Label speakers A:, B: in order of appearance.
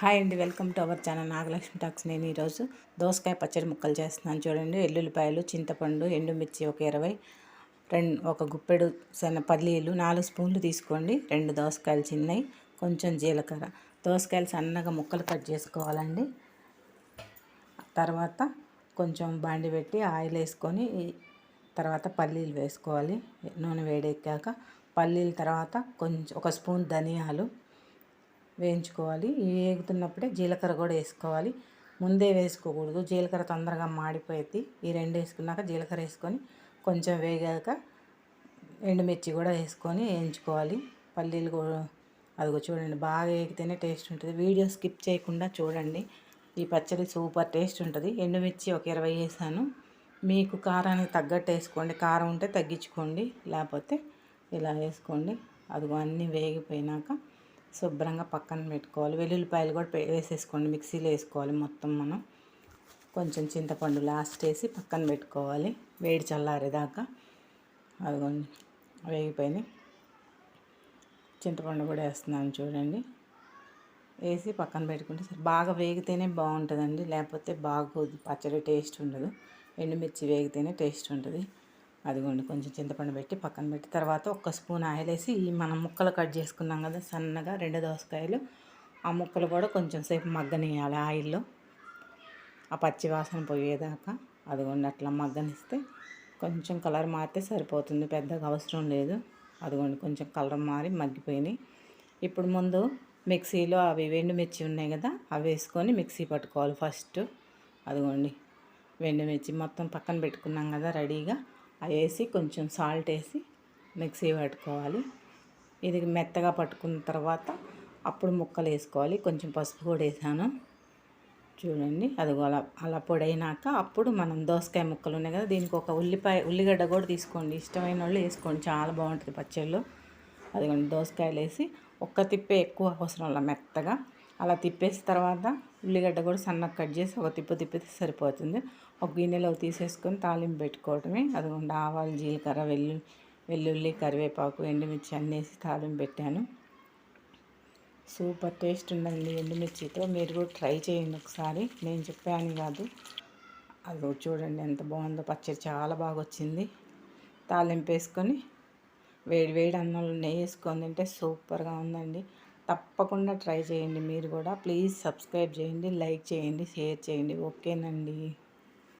A: Hi అండి welcome to our channel Nagalakshmi talks. నేను ఈరోజు దోసకాయ పచ్చడి ముక్కలు చేస్తున్నాను చూడండి. ఎల్లుల్లిపాయలు చింతపండు ఎండుమిర్చి ఒక ఇరవై రెండు ఒక గుప్పెడు సన్న పల్లీలు నాలుగు స్పూన్లు తీసుకోండి. రెండు దోసకాయలు చిన్నవి కొంచెం జీలకర్ర. దోసకాయలు సన్నగా ముక్కలు కట్ చేసుకోవాలండి. తర్వాత కొంచెం బాండి పెట్టి ఆయిల్ వేసుకొని తర్వాత పల్లీలు వేసుకోవాలి. నూనె వేడెక్కాక పల్లీల తర్వాత కొంచెం ఒక స్పూన్ ధనియాలు వేయించుకోవాలి. వేగుతున్నప్పుడే జీలకర్ర కూడా వేసుకోవాలి. ముందే వేసుకోకూడదు. జీలకర్ర తొందరగా మాడిపోయింది. ఈ రెండు వేసుకున్నాక జీలకర్ర వేసుకొని కొంచెం వేగాక ఎండుమిర్చి కూడా వేసుకొని వేయించుకోవాలి. పల్లీలు కూడా అదిగో చూడండి బాగా వేగితేనే టేస్ట్ ఉంటుంది. వీడియో స్కిప్ చేయకుండా చూడండి. ఈ పచ్చడి సూపర్ టేస్ట్ ఉంటుంది. ఎండుమిర్చి ఒక ఇరవై వేసాను. మీకు కారానికి తగ్గట్టు వేసుకోండి. కారం ఉంటే తగ్గించుకోండి. లేకపోతే ఇలా వేసుకోండి. అదిగో అన్నీ వేగిపోయినాక శుభ్రంగా పక్కన పెట్టుకోవాలి. వెల్లుల్లిపాయలు కూడా వేసేసుకోండి. మిక్సీలో వేసుకోవాలి మొత్తం మనం. కొంచెం చింతపండు లాస్ట్ వేసి పక్కన పెట్టుకోవాలి. వేడి చల్లారేదాకా. అదిగోండి. వేగిపోయినాయి చింతపండు కూడా వేస్తున్నాను చూడండి. వేసి పక్కన పెట్టుకుంటే సరే బాగా వేగితేనే బాగుంటుందండి. లేకపోతే బాగోదు. పచ్చడి టేస్ట్ ఉండదు. ఎండుమిర్చి వేగితేనే టేస్ట్ ఉంటుంది. అదిగోండి కొంచెం చింతపండు పెట్టి పక్కన పెట్టి తర్వాత ఒక స్పూన్ ఆయిల్ వేసి మనం ముక్కలు కట్ చేసుకున్నాం కదా సన్నగా రెండు దోసకాయలు. ఆ ముక్కలు కూడా కొంచెం సేపు మగ్గనియాలి ఆయిల్లో. ఆ పచ్చి వాసన పోయేదాకా అదిగోండి అట్లా మగ్గనిస్తే కొంచెం కలర్ మారితే సరిపోతుంది పెద్దగా అవసరం లేదు. అదిగోండి కొంచెం కలర్ మారి మగ్గిపోయినాయి. ఇప్పుడు ముందు మిక్సీలో అవి వెండుమిర్చి ఉన్నాయి కదా అవి వేసుకొని మిక్సీ పట్టుకోవాలి ఫస్ట్. అదిగోండి వెండుమిర్చి మొత్తం పక్కన పెట్టుకున్నాం కదా రెడీగా. అవి వేసి కొంచెం సాల్ట్ వేసి మిక్సీ పట్టుకోవాలి. ఇది మెత్తగా పట్టుకున్న తర్వాత అప్పుడు ముక్కలు వేసుకోవాలి. కొంచెం పసుపు కూడా వేసాను. చూడండి అది అలా అలా పొడైనాక అప్పుడు మనం దోసకాయ ముక్కలు ఉన్నాయి కదా దీనికి ఒక ఉల్లిపాయ ఉల్లిగడ్డ కూడా తీసుకోండి. ఇష్టమైన వాళ్ళు వేసుకోండి. చాలా బాగుంటుంది పచ్చళ్ళు. అదిగోండి దోసకాయలు వేసి ఒక్క తిప్పే ఎక్కువ అవసరం అలా మెత్తగా. అలా తిప్పేసిన తర్వాత ఉల్లిగడ్డ కూడా సన్నగా కట్ చేసి ఒక తిప్పు తిప్పితే సరిపోతుంది. ఒక గిన్నెలో తీసేసుకొని తాలింపు పెట్టుకోవటమే. అదిగోండి ఆవాలు జీలకర్ర వెల్లు వెల్లుల్లి కరివేపాకు ఎండుమిర్చి అన్నీ వేసి తాలింపు పెట్టాను. సూపర్ టేస్ట్ ఉందండి ఎండుమిర్చితో. మీరు కూడా ట్రై చేయండి ఒకసారి. నేను చెప్పాను కాదు. అది చూడండి ఎంత బాగుందో. పచ్చడి చాలా బాగా వచ్చింది. తాలింపు వేసుకొని వేడి వేడి అన్నంలో నెయ్యి వేసుకొని తింటే సూపర్గా ఉందండి. తప్పకుండా ట్రై చేయండి మీరు కూడా. ప్లీజ్ సబ్స్క్రైబ్ చేయండి లైక్ చేయండి షేర్ చేయండి. ఓకేనండి.